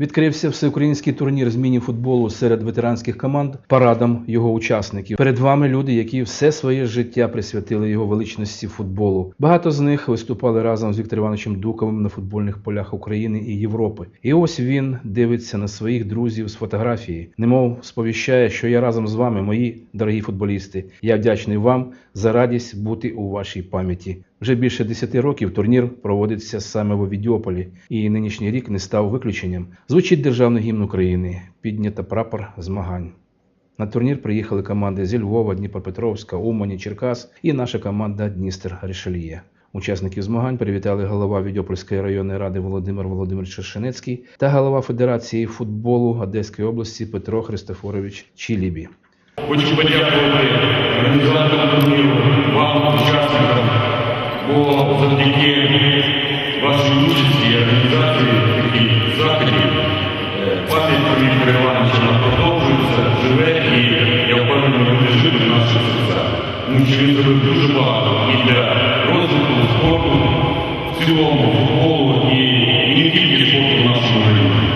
Відкрився всеукраїнський турнір з міні-футболу серед ветеранських команд парадом його учасників. Перед вами люди, які все своє життя присвятили його величності футболу. Багато з них виступали разом з Віктором Івановичем Дуковим на футбольних полях України і Європи. І ось він дивиться на своїх друзів з фотографії, немов сповіщає, що я разом з вами, мої дорогі футболісти. Я вдячний вам за радість бути у вашій пам'яті. Вже більше 10 років турнір проводиться саме в Овідіополі, і нинішній рік не став виключенням. Звучить державний гімн України, піднята прапор змагань. На турнір приїхали команди зі Львова, Дніпропетровська, Умані, Черкас і наша команда Дністер Рішельє. Учасників змагань привітали голова Відьопольської районної ради Володимир Володимирович Шершенецький та голова Федерації футболу Одеської області Петро Христофорович Чілібі. Хочу подякувати завдяки вашій участі і організації таких заходів е, пам'ять про Віктора Івановича продовжується, живе і я впевнений, буде жити в наших серцях. Тому що він зробив дуже багато і для розвитку спорту, в цілому футболу і, не тільки спорту в нашому районі.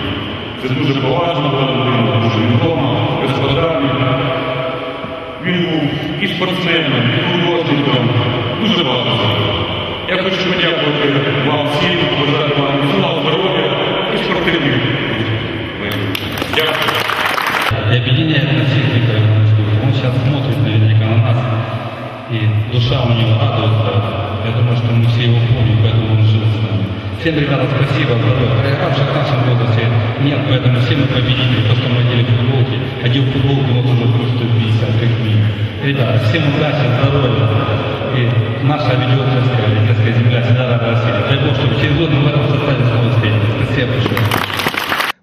Це дуже поважна людина, дуже відома, господарник. Він був і спортсменом, і художником, дуже багато. Я хочу подякувати вам всім, бажати вам міцного здоров'я і спортивних. успіхів. Дякую. И объединяет нас всех Виктор Иванович Дудь. Он сейчас смотрит наверняка на нас, и душа у него радуется. Я думаю, что мы все его помним, поэтому он жил с нами. Всем, ребята, спасибо. Здоровья. Проигравших в нашем возрасте нет, поэтому все мы победители. То, что мы одели футболки, одел футболку, но тоже просто 50 как минимум. Ребята, всем удачи, здоровья. И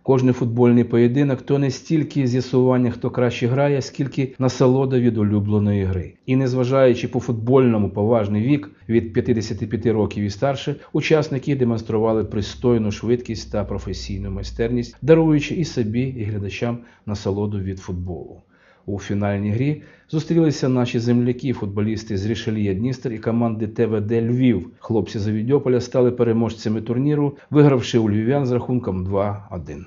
Кожний футбольний поєдинок то не стільки з'ясування, хто краще грає, скільки насолода від улюбленої гри. І незважаючи по футбольному поважний вік від 55 років і старше, учасники демонстрували пристойну швидкість та професійну майстерність, даруючи і собі, і глядачам насолоду від футболу. У фінальній грі зустрілися наші земляки, футболісти з Рішельє Дністер і команди ТВД Львів. Хлопці з Авідьополя стали переможцями турніру, вигравши у львів'ян з рахунком 2-1.